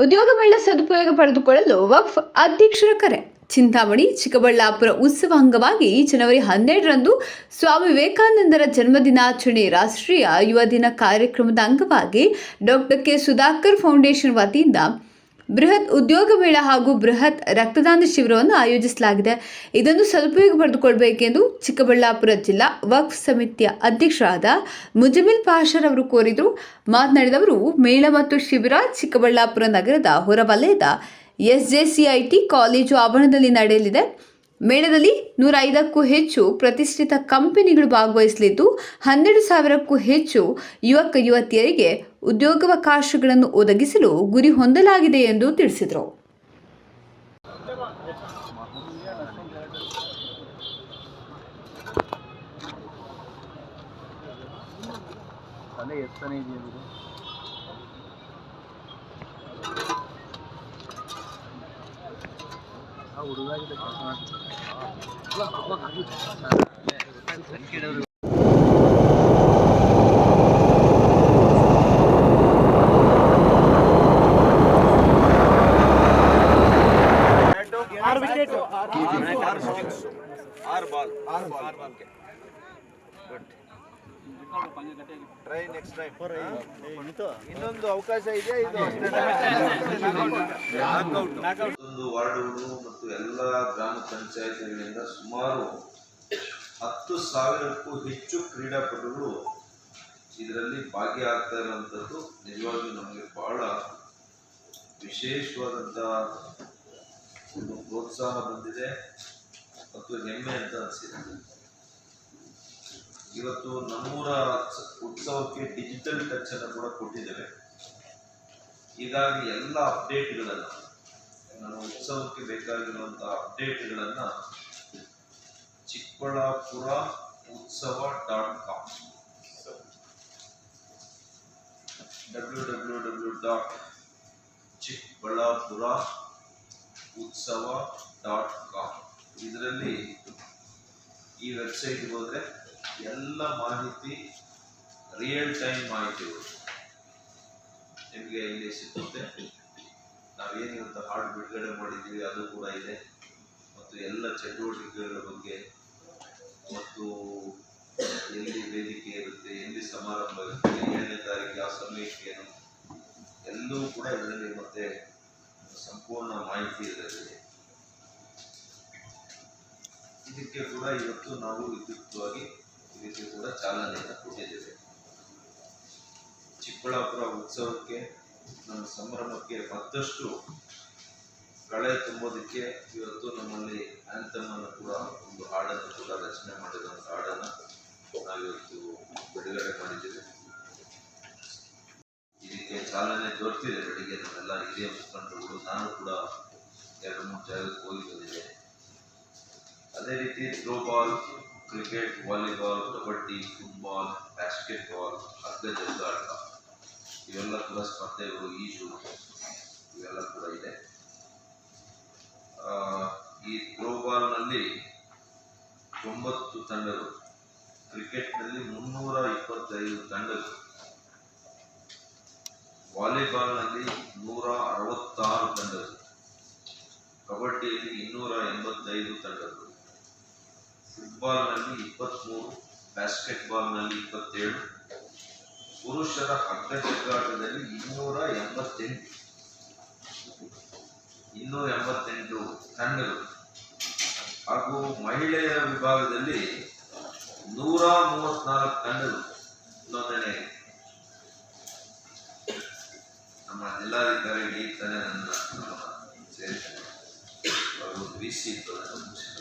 ಉದ್ಯೋಗ ಮೇಳ ಸದುಪಯೋಗ ಪಡೆದುಕೊಳ್ಳಲು ವಕ್ಫ್ ಅಧ್ಯಕ್ಷರ ಕರೆ. ಚಿಂತಾಮಣಿ, ಚಿಕ್ಕಬಳ್ಳಾಪುರ ಉತ್ಸವ ಅಂಗವಾಗಿ ಜನವರಿ ಹನ್ನೆರಡರಂದು ಸ್ವಾಮಿ ವಿವೇಕಾನಂದರ ಜನ್ಮದಿನಾಚರಣೆ ರಾಷ್ಟ್ರೀಯ ಯುವ ದಿನ ಕಾರ್ಯಕ್ರಮದ ಅಂಗವಾಗಿ ಡಾಕ್ಟರ್ ಕೆ ಸುಧಾಕರ್ ಫೌಂಡೇಶನ್ ವತಿಯಿಂದ ಬೃಹತ್ ಉದ್ಯೋಗ ಮೇಳ ಹಾಗೂ ಬೃಹತ್ ರಕ್ತದಾನ ಶಿಬಿರವನ್ನು ಆಯೋಜಿಸಲಾಗಿದೆ. ಇದನ್ನು ಸದುಪಯೋಗ ಪಡೆದುಕೊಳ್ಳಬೇಕೆಂದು ಚಿಕ್ಕಬಳ್ಳಾಪುರ ಜಿಲ್ಲಾ ವಕ್ಫ್ ಸಮಿತಿಯ ಅಧ್ಯಕ್ಷರಾದ ಮುಜಮಿಲ್ ಪಾಷರ್ ಅವರು ಕೋರಿದರು. ಮಾತನಾಡಿದವರು, ಮೇಳ ಮತ್ತು ಶಿಬಿರ ಚಿಕ್ಕಬಳ್ಳಾಪುರ ನಗರದ ಹೊರವಲಯದ ಎಸ್ಜೆಸಿಐಟಿ ಕಾಲೇಜು ಆವರಣದಲ್ಲಿ ನಡೆಯಲಿದೆ. ಮೇಳದಲ್ಲಿ ನೂರ ಐದಕ್ಕೂ ಹೆಚ್ಚು ಪ್ರತಿಷ್ಠಿತ ಕಂಪನಿಗಳು ಭಾಗವಹಿಸಲಿದ್ದು, ಹನ್ನೆರಡು ಸಾವಿರಕ್ಕೂ ಹೆಚ್ಚು ಯುವಕ ಯುವತಿಯರಿಗೆ ಉದ್ಯೋಗಾವಕಾಶಗಳನ್ನು ಒದಗಿಸಲು ಗುರಿ ಹೊಂದಲಾಗಿದೆ ಎಂದು ತಿಳಿಸಿದರು. ಆರು ವಿಕೆಟ್ ಆರು ಬಾಲ್ ಆರು ಬಾಲ್ ಟ್ರೈ ನೆಕ್ಸ್ಟ್ ಟೈಮ್ ಇನ್ನೊಂದು ಅವಕಾಶ ಇದೆ ಇದು ಒಂದು ವಾರ್ಡುಗಳು ಮತ್ತು ಎಲ್ಲ ಗ್ರಾಮ ಪಂಚಾಯತಿಗಳಿಂದ ಸುಮಾರು ಹತ್ತು ಸಾವಿರಕ್ಕೂ ಹೆಚ್ಚು ಕ್ರೀಡಾಪಟುಗಳು ಇದರಲ್ಲಿ ಭಾಗಿಯಾಗ್ತಾ ಇರುವಂಥದ್ದು ನಿಜವಾಗಿಯೂ ನಮಗೆ ಬಹಳ ವಿಶೇಷವಾದಂಥ ಒಂದು ಪ್ರೋತ್ಸಾಹ ಬಂದಿದೆ ಮತ್ತು ಹೆಮ್ಮೆ ಅಂತ ಅನಿಸಿದೆ. ಇವತ್ತು ನಮ್ಮೂರ ಉತ್ಸವಕ್ಕೆ ಡಿಜಿಟಲ್ ಟಚ್ ಅನ್ನು ಕೂಡ ಕೊಟ್ಟಿದ್ದೇವೆ. ಹೀಗಾಗಿ ಎಲ್ಲ ಅಪ್ಡೇಟ್ಗಳನ್ನು ನಾನು ಉತ್ಸವಕ್ಕೆ ಬೇಕಾಗಿರುವಂಥ ಅಪ್ಡೇಟ್ಗಳನ್ನು Chikkaballapura Utsava dot com W W W dot Chikkaballapura Utsava dot com ಇದರಲ್ಲಿ ಈ ವೆಬ್ಸೈಟ್ಗೆ ಹೋದರೆ ಎಲ್ಲ ಮಾಹಿತಿ ರಿಯಲ್ ಟೈಮ್ ಮಾಹಿತಿಗಳು ನಿಮಗೆ ಇಲ್ಲಿ ಸಿಗುತ್ತೆ. ನಾವೇನಿವತ್ತು ಹಾಡು ಬಿಡುಗಡೆ ಮಾಡಿದ್ದೀವಿ, ಅದು ಕೂಡ ಇದೆ. ಮತ್ತು ಎಲ್ಲ ಚಟುವಟಿಕೆಗಳ ಬಗ್ಗೆ ಮತ್ತು ಎಲ್ಲಿ ವೇದಿಕೆ ಇರುತ್ತೆ, ಎಲ್ಲಿ ಸಮಾರಂಭ ಇರುತ್ತೆ, ಏಳನೇ ತಾರೀಕು ಯಾವ ಸಮಯಕ್ಕೆ ಏನು, ಎಲ್ಲವೂ ಕೂಡ ಇದರಲ್ಲಿ ಮತ್ತೆ ಸಂಪೂರ್ಣ ಮಾಹಿತಿ ಇದರಲ್ಲಿ ಇದಕ್ಕೆ ಕೂಡ ಇವತ್ತು ನಾವು ವಿದ್ಯುಕ್ತವಾಗಿ ಇದಕ್ಕೆ ಕೂಡ ಚಾಲನೆಯನ್ನು ಕೊಟ್ಟಿದ್ದೇವೆ. ಚಿಕ್ಕಬಳ್ಳಾಪುರ ಉತ್ಸವಕ್ಕೆ ನಮ್ಮ ಸಂಭ್ರಮಕ್ಕೆ ಮತ್ತಷ್ಟು ಕಳೆ ತುಂಬೋದಕ್ಕೆ ಇವತ್ತು ನಮ್ಮಲ್ಲಿ ಆಂಥಮ್ ಅನ್ನು ಕೂಡ ಒಂದು ಹಾಡನ್ನು ಕೂಡ ರಚನೆ ಮಾಡಿದಂಥ ಹಾಡನ್ನು ನಾವಿವತ್ತು ಬಿಡುಗಡೆ ಮಾಡಿದ್ದೇವೆ. ಇದಕ್ಕೆ ಚಾಲನೆ ದೊರೆತಿದೆ ಬೆಳಿಗ್ಗೆ ನಮ್ಮೆಲ್ಲ ಹಿರಿಯ ಮುಖಂಡರುಗಳು, ನಾನು ಕೂಡ ಎರಡು ಮೂರು ಜಾಗಕ್ಕೆ ಹೋಗಿ ಬಂದಿದೆ ಅದೇ ರೀತಿ throw ball cricket, volleyball, kabaddi, football basketball ಹಗ್ಗ ಜಗ್ಗಾಟ ಇವೆಲ್ಲ ಕೂಡ ಸ್ಪರ್ಧೆಗಳು ಈಜು ಇವೆಲ್ಲ ಕೂಡ ಇದೆ. ಈ ಥ್ರೋಬಾಲ್ನಲ್ಲಿ ತೊಂಬತ್ತು ತಂಡಗಳು, ಕ್ರಿಕೆಟ್ನಲ್ಲಿ ಮುನ್ನೂರ ಇಪ್ಪತ್ತೈದು ತಂಡಗಳು, ವಾಲಿಬಾಲ್ನಲ್ಲಿ ನೂರ ಅರವತ್ತಾರು ತಂಡಗಳು, ಕಬಡ್ಡಿಯಲ್ಲಿ ಇನ್ನೂರ ಎಂಬತ್ತೈದು ತಂಡಗಳು, ಫುಟ್ಬಾಲ್ನಲ್ಲಿ ಇಪ್ಪತ್ತ್ಮೂರು ಬ್ಯಾಸ್ಕೆಟ್ಬಾಲ್ನಲ್ಲಿ ಇಪ್ಪತ್ತೇಳು ಪುರುಷರ ಹಗ್ಗ ಜಗ್ಗಾಟದಲ್ಲಿ ಇನ್ನೂರ ಎಂಬತ್ತೆಂಟು. ಇನ್ನೂರ ಎಂಬತ್ತೆಂಟು ತಂಡಗಳು ಹಾಗೂ ಮಹಿಳೆಯರ ವಿಭಾಗದಲ್ಲಿ ನೂರ ಮೂವತ್ನಾಲ್ಕು ತಂಡಗಳು ನೋಂದಣಿ ನಮ್ಮ ಜಿಲ್ಲಾಧಿಕಾರಿ ನನ್ನ ಸೇರಿದ್ದಾರೆ ಅವರು ಮುಂಚೆ